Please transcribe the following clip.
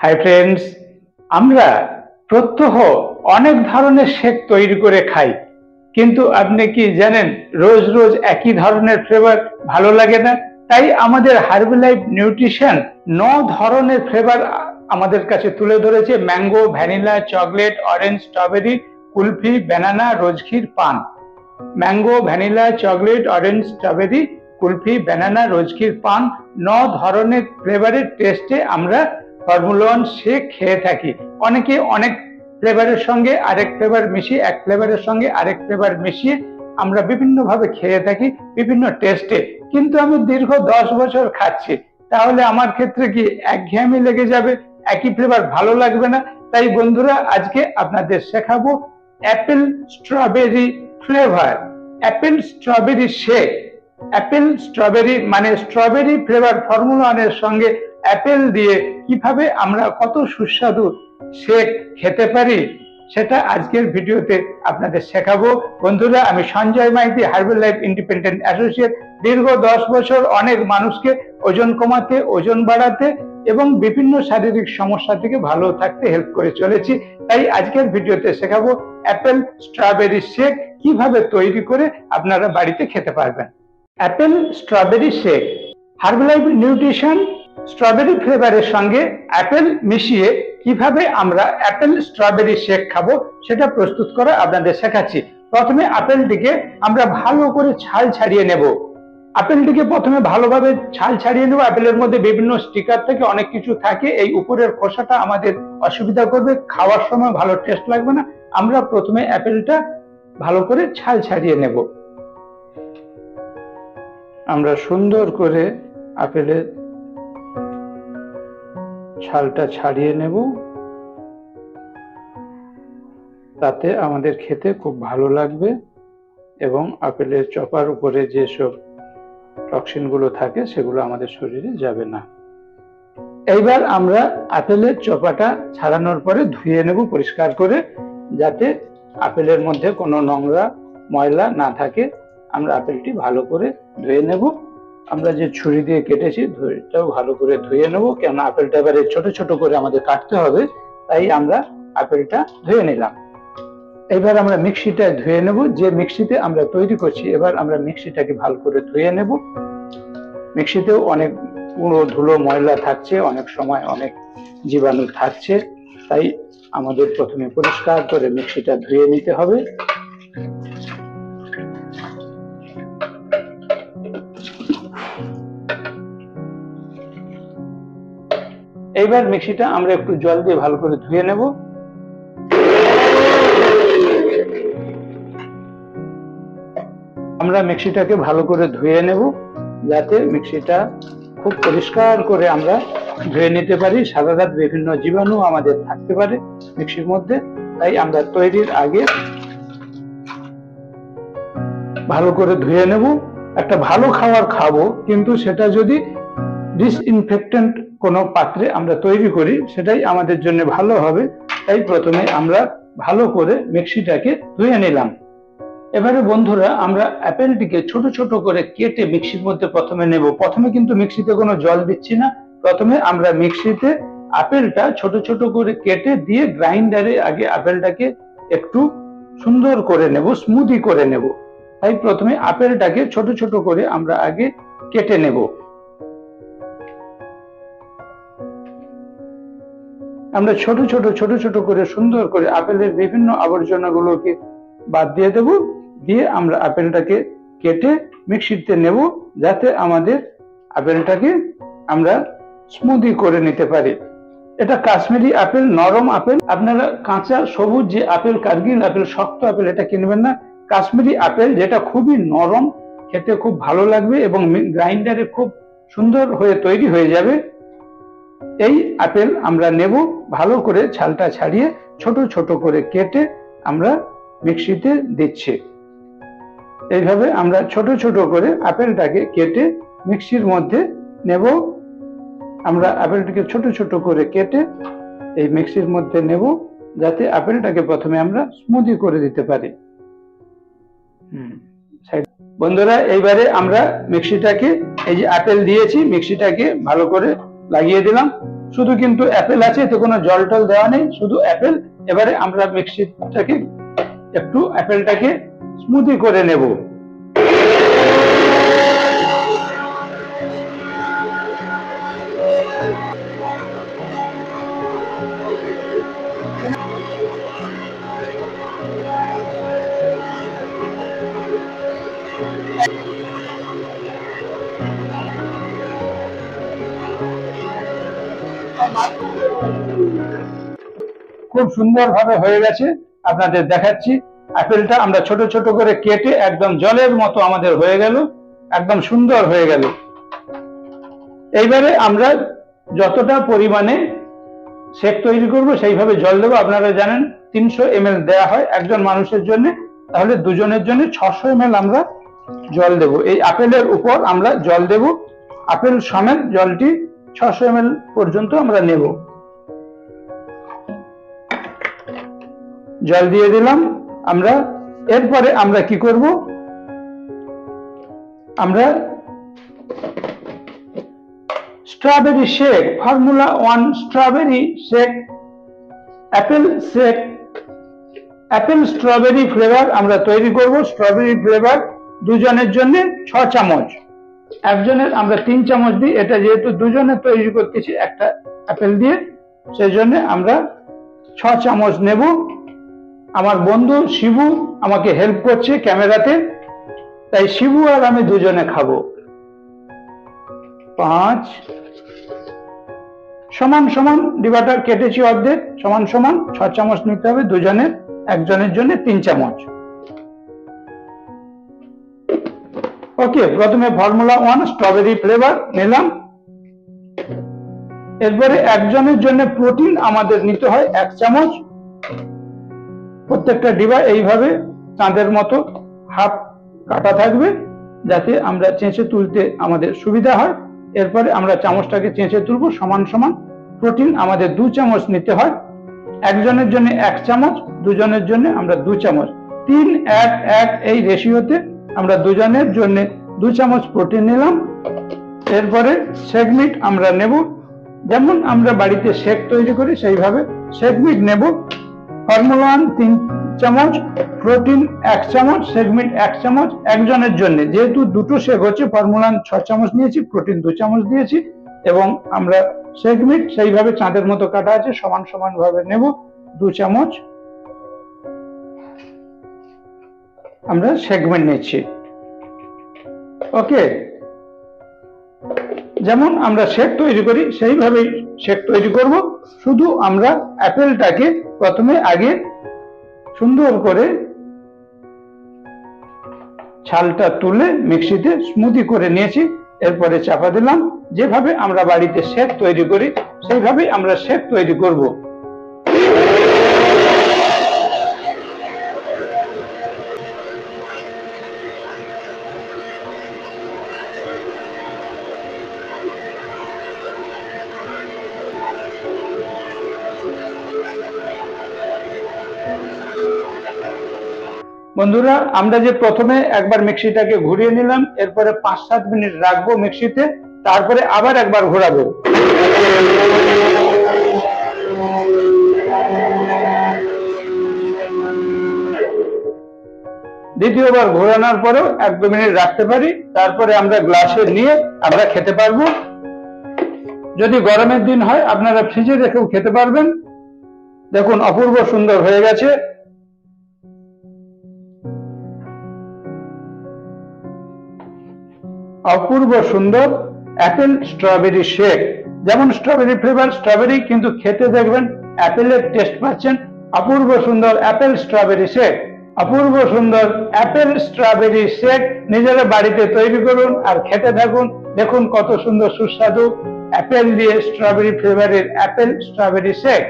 Hi friends আমরা প্রত্যহ অনেক ধরনের শেক তৈরি করে খাই। কিন্তু আপনি কি জানেন, রোজ রোজ একই ধরনের ফ্লেভার ভালো লাগে না? তাই আমাদের হার্বালাইফ নিউট্রিশন ন ধরনের ফ্লেভার আমাদের কাছে তুলে ধরেছে। Mango vanilla chocolate orange strawberry kulfi banana রোজক্ষীর পান। Mango vanilla chocolate orange strawberry kulfi banana রোজকির পান। ন ধরনের ফ্লেভারের টেস্টে আমরা ফর্মুলন শেক খেয়ে থাকি। অনেকে অনেক ফ্লেভারের সঙ্গে আরেক ফ্লেভার মিশিয়ে, এক ফ্লেভারের সঙ্গে আরেক ফ্লেভার মিশিয়ে আমরা বিভিন্নভাবে খেয়ে থাকি, বিভিন্ন টেস্টে কিন্তু আমি দীর্ঘ দশ বছর খাচ্ছি। তাহলে আমার ক্ষেত্রে কি একঘেয়েমি লেগে যাবে? একই ফ্লেভার ভালো লাগবে না? তাই বন্ধুরা, আজকে আপনাদের শেখাবো apple strawberry flavour apple strawberry shake apple strawberry মানে স্ট্রবেরি ফ্লেভার ফর্মুলানের সঙ্গে অ্যাপেল দিয়ে কীভাবে আমরা কত সুস্বাদু শেক খেতে পারি, সেটা আজকের ভিডিওতে আপনাদের শেখাবো। বন্ধুরা, আমি Sanjay Maity, Herbalife independent associate. দীর্ঘ দশ বছর অনেক মানুষকে ওজন কমাতে, ওজন বাড়াতে এবং বিভিন্ন শারীরিক সমস্যা থেকে ভালো থাকতে হেল্প করে চলেছি। তাই আজকের ভিডিওতে শেখাবো অ্যাপেল স্ট্রবেরি শেক কীভাবে তৈরি করে আপনারা বাড়িতে খেতে পারবেন। Apple strawberry shake Herbalife nutrition strawberry ফ্লেভারের সঙ্গে অ্যাপেল মিশিয়ে কীভাবে আমরা অ্যাপেল স্ট্রবেরি শেক খাব সেটা প্রস্তুত করা আপনাদের শেখাচ্ছি। প্রথমে আপেলটিকে আমরা ভালো করে ছাল ছাড়িয়ে নেব। আপেলটিকে প্রথমে ভালোভাবে ছাল ছাড়িয়ে নেব। আপেলের মধ্যে বিভিন্ন স্টিকার থেকে অনেক কিছু থাকে। এই উপরের খোসাটা আমাদের অসুবিধা করবে। খাওয়ার সময় ভালো টেস্ট লাগবে না। আমরা প্রথমে অ্যাপেলটা ভালো করে ছাল ছাড়িয়ে নেব। আমরা সুন্দর করে আপেলের ছালটা ছাড়িয়ে নেব। তাতে আমাদের খেতে খুব ভালো লাগবে এবং আপেলের চপার উপরে যেসব টক্সিনগুলো থাকে সেগুলো আমাদের শরীরে যাবে না। এইবার আমরা আপেলের চপাটা ছাড়ানোর পরে ধুয়ে নেব পরিষ্কার করে যাতে আপেলের মধ্যে কোনো নোংরা ময়লা না থাকে। আমরা আপেলটি ভালো করে ধুয়ে নেব। আমরা যে ছুরি দিয়ে কেটেছি, ধুয়েটাও ভালো করে ধুয়ে নেব। কেন আপেলটা এবারে ছোট ছোট করে আমাদের কাটতে হবে, তাই আমরা আপেলটা ধুয়ে নিলাম। এবার আমরা মিক্সিটা ধুয়ে নেব। যে মিক্সিতে আমরা তৈরি করছি, এবার আমরা মিক্সিটাকে ভালো করে ধুয়ে নেব। মিক্সিতেও অনেক পুরো ধুলো ময়লা থাকছে, অনেক সময় অনেক জীবাণু থাকছে, তাই আমাদের প্রথমে পরিষ্কার করে মিক্সিটা ধুয়ে নিতে হবে। এইবার মিক্সিটা আমরা একটু জল দিয়ে ভালো করে ধুয়ে নেব। আমরা মিক্সিটাকে ভালো করে ধুয়ে নেব, যাতে মিক্সিটা খুব পরিষ্কার করে আমরা ধুয়ে নিতে পারি। সারা রাত বিভিন্ন জীবাণু আমাদের থাকতে পারে মিক্সির মধ্যে, তাই আমরা তৈরির আগে ভালো করে ধুয়ে নেব। একটা ভালো খাবার খাব, কিন্তু সেটা যদি ডিসইনফেক্টেন্ট কোনো পাত্রে আমরা তৈরি করি, সেটাই আমাদের জন্য ভালো হবে। তাই প্রথমে আমরা ভালো করে মিক্সিটাকে ধুয়ে নিলাম। এবারে বন্ধুরা, আমরা অ্যাপেলটিকে ছোট ছোট করে কেটে মিক্সির মধ্যে প্রথমে নেব। প্রথমে কিন্তু মিক্সিতে কোনো জল দিচ্ছি না। প্রথমে আমরা মিক্সিতে আপেলটা ছোট ছোট করে কেটে দিয়ে গ্রাইন্ডারে আগে আপেলটাকে একটু সুন্দর করে নেব, স্মুদি করে নেব। তাই প্রথমে আপেলটাকে ছোট ছোট করে আমরা আগে কেটে নেব। আমরা ছোট ছোট ছোট ছোট করে সুন্দর করে আপেলের বিভিন্ন আবর্জনাগুলোকে বাদ দিয়ে দেব, দিয়ে আমরা আপেলটাকে কেটে মিক্সিতে নেব, যাতে আমাদের আপেলটাকে আমরা স্মুদি করে নিতে পারি। এটা কাশ্মীরি আপেল, নরম আপেল। আপনারা কাঁচা, সবুজ যে আপেল, কার্গিল আপেল, শক্ত আপেল, এটা কিনবেন না। কাশ্মীরি আপেল যেটা খুবই নরম, খেতে খুব ভালো লাগবে এবং গ্রাইন্ডারে খুব সুন্দর হয়ে তৈরি হয়ে যাবে। এই আপেল আমরা নেব ভালো করে ছালটা ছাড়িয়ে ছোট ছোট করে কেটে আমরা মিক্সিতে দিচ্ছি। এইভাবে আমরা ছোট ছোট করে আপেলটাকে কেটে মিক্সির মধ্যে নেব। আমরা আপেলটাকে ছোট ছোট করে কেটে এই মিক্সির মধ্যে নেব যাতে আপেলটাকে প্রথমে আমরা স্মুদি করে দিতে পারি। বন্ধুরা, এইবারে আমরা মিক্সিটাকে এই যে আপেল দিয়েছি, মিক্সিটাকে ভালো করে লাগিয়ে দিলাম। শুধু কিন্তু অ্যাপেল আছে, এতে কোনো জল টল দেওয়া নেই, শুধু অ্যাপেল এবারে আমরা মিক্সিটাকে একটু অ্যাপেলটাকে স্মুদি করে নেব। খুব সুন্দরভাবে হয়ে গেছে। আপনাদের দেখাচ্ছি। আপেলটা আমরা ছোট ছোট করে কেটে একদম জলের মতো আমাদের হয়ে গেল। একদম সুন্দর হয়ে গেল। এইবারে আমরা যতটা পরিমাণে শেক তৈরি করব, সেইভাবে জল দেবো। আপনারা জানেন, তিনশো এম দেওয়া হয় একজন মানুষের জন্য। তাহলে দুজনের জন্য ছশো এম আমরা জল দেব। এই আপেলের উপর আমরা জল দেব। আপেল সমেত জলটি ছশো এম পর্যন্ত আমরা নেব। জল দিয়ে দিলাম, আমরা এরপরে আমরা কি করব? আমরা strawberry shake formula one strawberry shake apple shake apple strawberry flavour আমরা তৈরি করব। স্ট্রবেরি ফ্লেভার দুজনের জন্য ছ চামচ। একজনের আমরা তিন চামচ দিই, এটা যেহেতু দুজনে তৈরি করতেছি, একটা অ্যাপেল দিয়ে সেই জন্য আমরা ছ চামচ নেব। আমার বন্ধু শিবু আমাকে হেল্প করছে ক্যামেরাতে। তাই শিবু আর আমি দুজনে খাব। পাঁচ। সমান সমান ডিবাটা কেটেছি অর্ধেক, সমান সমান ছ চামচ নিতে হবে দুজনের একজনের জন্য তিন চামচ। ওকে, প্রথমে ফর্মুলা ওয়ান স্ট্রবেরি ফ্লেভার নিলাম। এরপরে একজনের জন্য প্রোটিন আমাদের নিতে হয় এক চামচ। প্রত্যেকটা ডিবা এইভাবে চাঁদের মতো হাফ কাটা থাকবে, যাতে আমরা চেঁচে তুলতে আমাদের সুবিধা হয়। এরপরে আমরা চামচটাকে চেঁচে তুলব, সমান সমান। প্রোটিন আমাদের দু চামচ নিতে হয়। একজনের জন্য এক চামচ, দুজনের জন্য আমরা দু চামচ। তিন, এক এক এই রেশিওতে আমরা দুজনের জন্য দু চামচ প্রোটিন নিলাম। এরপরে সেগমিট আমরা নেব। যেমন আমরা বাড়িতে শেক তৈরি করি, সেইভাবে সেগমিট নেব। ফর্মুলা ওয়ান তিন চামচ প্রোটিন এক চামচ সেগমেন্ট এক চামচ, একজনের জন্য। যেহেতু দুটো শেক হচ্ছে ফর্মুলান ছ চামচ নিয়েছি প্রোটিন দু চামচ দিয়েছি, এবং আমরা সেগমেন্ট সেইভাবে চাঁদের মতো কাটা আছে, সমান সমান ভাবে নেব, দু চামচ। আমরা সেগমেন্ট নিচ্ছি। ওকে যেমন আমরা শেক তৈরি করি, সেইভাবেই শেক তৈরি করব। শুধু আমরা অ্যাপেলটাকে প্রথমে আগে সুন্দর করে ছালটা তুলে মিক্সিতে স্মুদি করে নিয়েছি। এরপরে চাপা দিলাম। যেভাবে আমরা বাড়িতে শেক তৈরি করি, সেইভাবেই আমরা শেক তৈরি করব। বন্ধুরা, আমরা যে প্রথমে একবার মিক্সিটাকে ঘুরিয়ে নিলাম, এরপরে পাঁচ সাত মিনিট রাখব মিক্সিতে, তারপরে আবার একবার ঘোরাবো। দ্বিতীয়বার ঘোরানোর পরেও এক দু মিনিট রাখতে পারি, তারপরে আমরা গ্লাসে নিয়ে আমরা খেতে পারব। যদি গরমের দিন হয়, আপনারা ফ্রিজে রেখেও খেতে পারবেন। দেখুন, অপূর্ব সুন্দর হয়ে গেছে। অপূর্ব সুন্দর অ্যাপেল স্ট্রবেরি শেক। যেমন স্ট্রবেরি ফ্লেভার, স্ট্রবেরি কিন্তু খেতে দেখবেন অ্যাপেলের টেস্ট পাচ্ছেন। অপূর্ব সুন্দর অ্যাপেল স্ট্রবেরি শেক। অপূর্ব সুন্দর অ্যাপেল স্ট্রবেরি শেক নিজেরা বাড়িতে তৈরি করুন আর খেতে থাকুন। দেখুন কত সুন্দর সুস্বাদু অ্যাপেল দিয়ে স্ট্রবেরি ফ্লেভারের অ্যাপেল স্ট্রবেরি শেক।